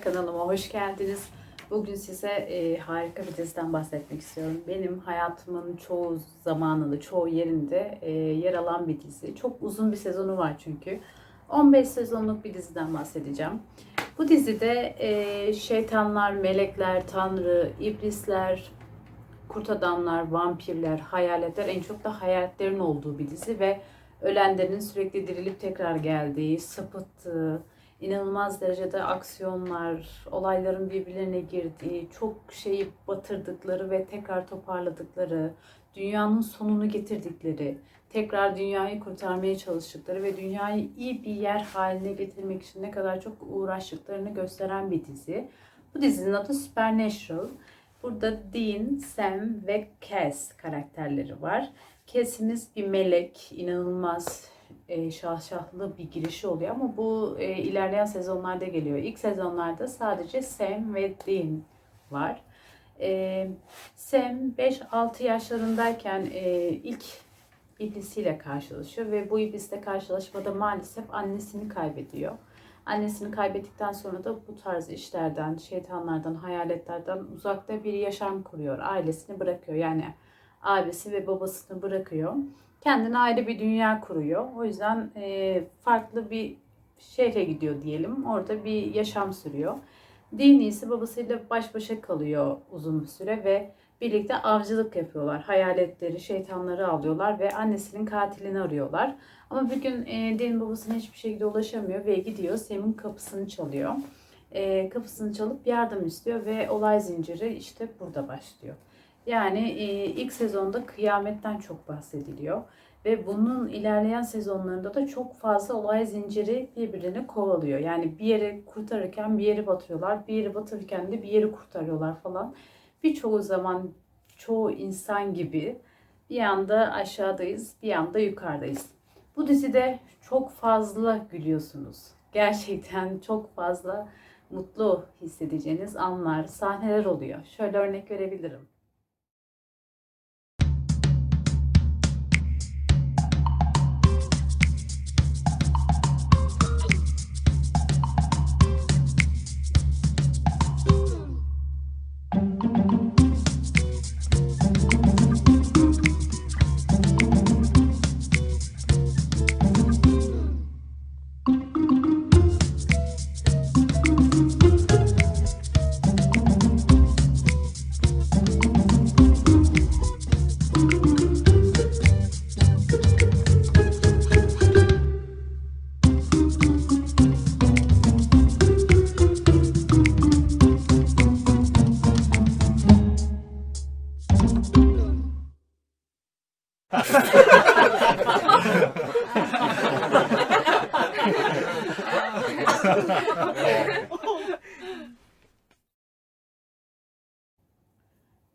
kanalıma hoş geldiniz. Bugün size e, harika bir diziden bahsetmek istiyorum. Benim hayatımın çoğu zamanında, çoğu yerinde e, yer alan bir dizi. Çok uzun bir sezonu var çünkü. 15 sezonluk bir diziden bahsedeceğim. Bu dizide e, şeytanlar, melekler, tanrı, iblisler, kurt adamlar, vampirler, hayaletler en çok da hayaletlerin olduğu bir dizi ve ölenlerin sürekli dirilip tekrar geldiği, sapıttığı, inanılmaz derecede aksiyonlar, olayların birbirlerine girdiği, çok şeyi batırdıkları ve tekrar toparladıkları, dünyanın sonunu getirdikleri, tekrar dünyayı kurtarmaya çalıştıkları ve dünyayı iyi bir yer haline getirmek için ne kadar çok uğraştıklarını gösteren bir dizi. Bu dizinin adı Supernatural. Burada Dean, Sam ve Cass karakterleri var. Cass'imiz bir melek, inanılmaz e, şahşahlı bir girişi oluyor ama bu e, ilerleyen sezonlarda geliyor. İlk sezonlarda sadece Sam ve Dean var. E, Sam 5-6 yaşlarındayken e, ilk iblisiyle karşılaşıyor ve bu iblisle karşılaşmada maalesef annesini kaybediyor. Annesini kaybettikten sonra da bu tarz işlerden, şeytanlardan, hayaletlerden uzakta bir yaşam kuruyor. Ailesini bırakıyor. Yani abisi ve babasını bırakıyor. Kendine ayrı bir dünya kuruyor. O yüzden e, farklı bir şehre gidiyor diyelim. Orada bir yaşam sürüyor. Dini ise babasıyla baş başa kalıyor uzun bir süre ve birlikte avcılık yapıyorlar. Hayaletleri, şeytanları alıyorlar ve annesinin katilini arıyorlar. Ama bir gün e, Dean babasına hiçbir şekilde ulaşamıyor ve gidiyor Sam'in kapısını çalıyor. E, kapısını çalıp yardım istiyor ve olay zinciri işte burada başlıyor. Yani ilk sezonda kıyametten çok bahsediliyor. Ve bunun ilerleyen sezonlarında da çok fazla olay zinciri birbirini kovalıyor. Yani bir yeri kurtarırken bir yeri batırıyorlar, bir yeri batırırken de bir yeri kurtarıyorlar falan. Birçoğu zaman çoğu insan gibi bir yanda aşağıdayız, bir yanda yukarıdayız. Bu dizide çok fazla gülüyorsunuz. Gerçekten çok fazla mutlu hissedeceğiniz anlar, sahneler oluyor. Şöyle örnek verebilirim.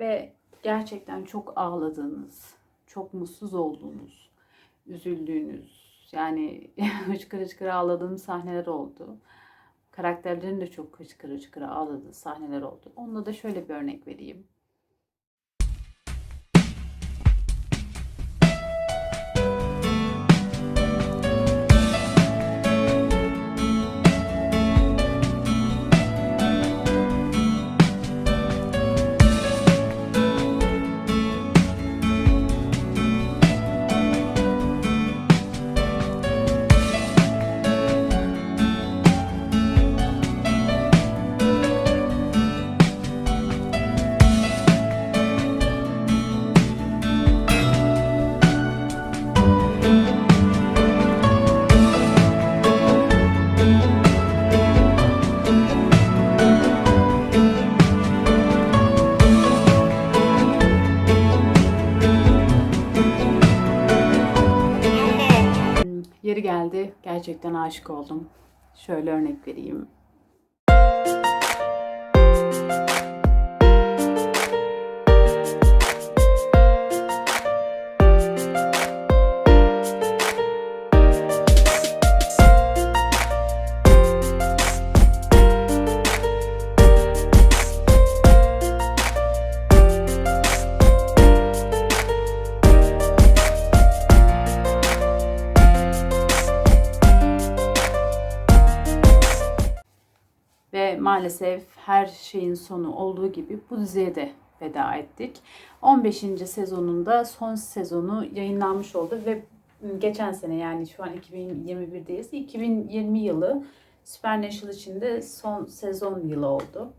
Ve gerçekten çok ağladığınız, çok mutsuz olduğunuz, üzüldüğünüz, yani hıçkıra hıçkıra ağladığım sahneler oldu. Karakterlerin de çok hıçkıra hıçkıra ağladığı sahneler oldu. Onunla da şöyle bir örnek vereyim. Geldi. Gerçekten aşık oldum. Şöyle örnek vereyim. Maalesef her şeyin sonu olduğu gibi bu diziye de veda ettik. 15. sezonunda son sezonu yayınlanmış oldu ve geçen sene yani şu an 2021'deyiz. 2020 yılı Supernatural için de son sezon yılı oldu.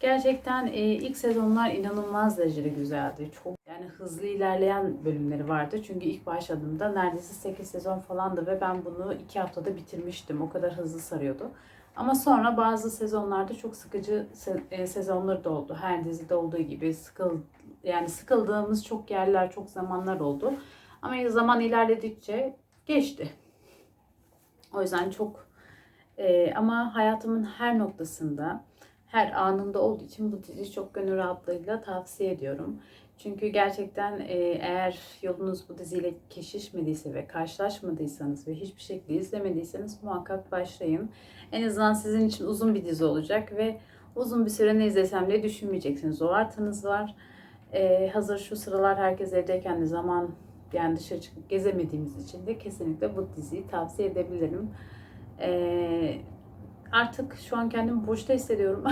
Gerçekten e, ilk sezonlar inanılmaz derecede güzeldi. Çok yani hızlı ilerleyen bölümleri vardı. Çünkü ilk başladığımda neredeyse 8 sezon falandı ve ben bunu 2 haftada bitirmiştim. O kadar hızlı sarıyordu. Ama sonra bazı sezonlarda çok sıkıcı e, sezonları da oldu. Her dizide olduğu gibi sıkıl yani sıkıldığımız çok yerler, çok zamanlar oldu. Ama zaman ilerledikçe geçti. O yüzden çok e, ama hayatımın her noktasında, her anında olduğu için bu diziyi çok gönül rahatlığıyla tavsiye ediyorum. Çünkü gerçekten e, eğer yolunuz bu diziyle kesişmediyse ve karşılaşmadıysanız ve hiçbir şekilde izlemediyseniz muhakkak başlayın. En azından sizin için uzun bir dizi olacak ve uzun bir süre ne izlesem diye düşünmeyeceksiniz. O artanız var. E, hazır şu sıralar herkes evdeyken de zaman yani dışarı çıkıp gezemediğimiz için de kesinlikle bu diziyi tavsiye edebilirim. Ee, artık şu an kendimi boşta hissediyorum.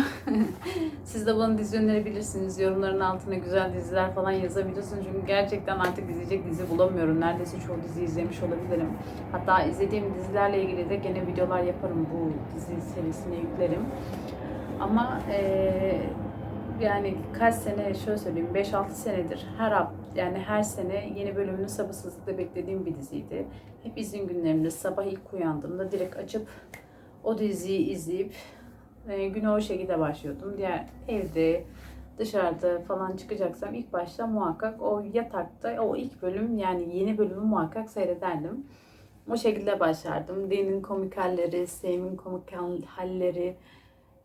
Siz de bana dizi önerebilirsiniz. Yorumların altına güzel diziler falan yazabilirsiniz. Çünkü gerçekten artık izleyecek dizi bulamıyorum. Neredeyse çoğu dizi izlemiş olabilirim. Hatta izlediğim dizilerle ilgili de gene videolar yaparım. Bu dizi serisine yüklerim. Ama eee yani kaç sene şöyle söyleyeyim 5-6 senedir her hafta yani her sene yeni bölümünü sabırsızlıkla beklediğim bir diziydi. Hep izin günlerimde sabah ilk uyandığımda direkt açıp o diziyi izleyip e, güne o şekilde başlıyordum. Diğer evde dışarıda falan çıkacaksam ilk başta muhakkak o yatakta o ilk bölüm yani yeni bölümü muhakkak seyrederdim. O şekilde başlardım. Den'in komik halleri, Sam'in komik halleri,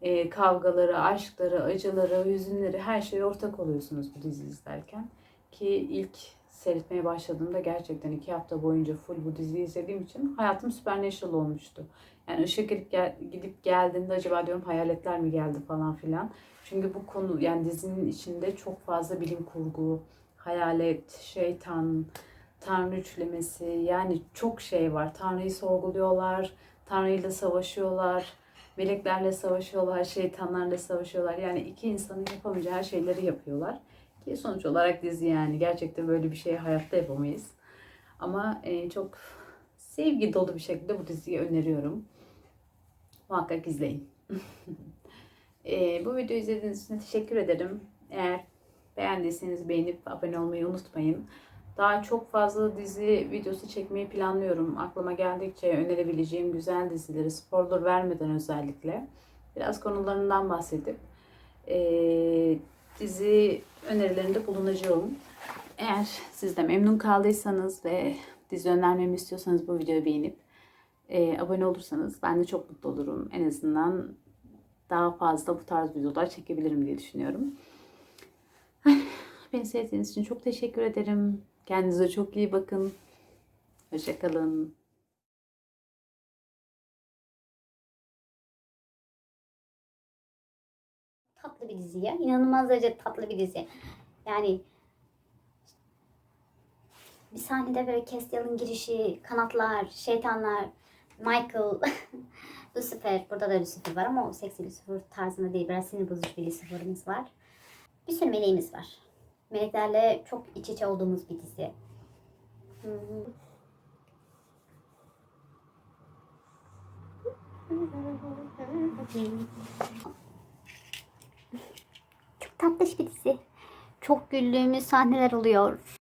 e, kavgaları, aşkları, acıları, hüzünleri her şeye ortak oluyorsunuz bu dizi izlerken. Ki ilk seyretmeye başladığımda gerçekten iki hafta boyunca full bu diziyi izlediğim için hayatım Supernatural olmuştu. Yani ışık gidip, gel, gidip geldiğinde acaba diyorum hayaletler mi geldi falan filan. Çünkü bu konu yani dizinin içinde çok fazla bilim kurgu, hayalet, şeytan, tanrı üçlemesi yani çok şey var. Tanrı'yı sorguluyorlar, Tanrı'yla savaşıyorlar meleklerle savaşıyorlar, şeytanlarla savaşıyorlar. Yani iki insanın yapamayacağı her şeyleri yapıyorlar. Ki sonuç olarak dizi yani gerçekten böyle bir şeyi hayatta yapamayız. Ama e, çok sevgi dolu bir şekilde bu diziyi öneriyorum. Muhakkak izleyin. e, bu videoyu izlediğiniz için teşekkür ederim. Eğer beğendiyseniz beğenip abone olmayı unutmayın. Daha çok fazla dizi videosu çekmeyi planlıyorum. Aklıma geldikçe önerebileceğim güzel dizileri spoiler vermeden özellikle biraz konularından bahsedip e, dizi önerilerinde bulunacağım. Eğer siz de memnun kaldıysanız ve dizi önermemi istiyorsanız bu videoyu beğenip e, abone olursanız ben de çok mutlu olurum. En azından daha fazla bu tarz videolar çekebilirim diye düşünüyorum. Beni sevdiğiniz için çok teşekkür ederim. Kendinize çok iyi bakın. Hoşçakalın. tatlı bir dizi ya. İnanılmaz derece tatlı bir dizi. Yani bir sahnede böyle Castiel'in girişi, kanatlar, şeytanlar, Michael, Lucifer. Burada da Lucifer var ama o seksi Lucifer tarzında değil. Biraz sinir bozucu bir Lucifer'ımız var. Bir sürü meleğimiz var. Meleklerle çok iç içe olduğumuz bir dizi. Çok tatlış bir dizi. Çok güldüğümüz sahneler oluyor.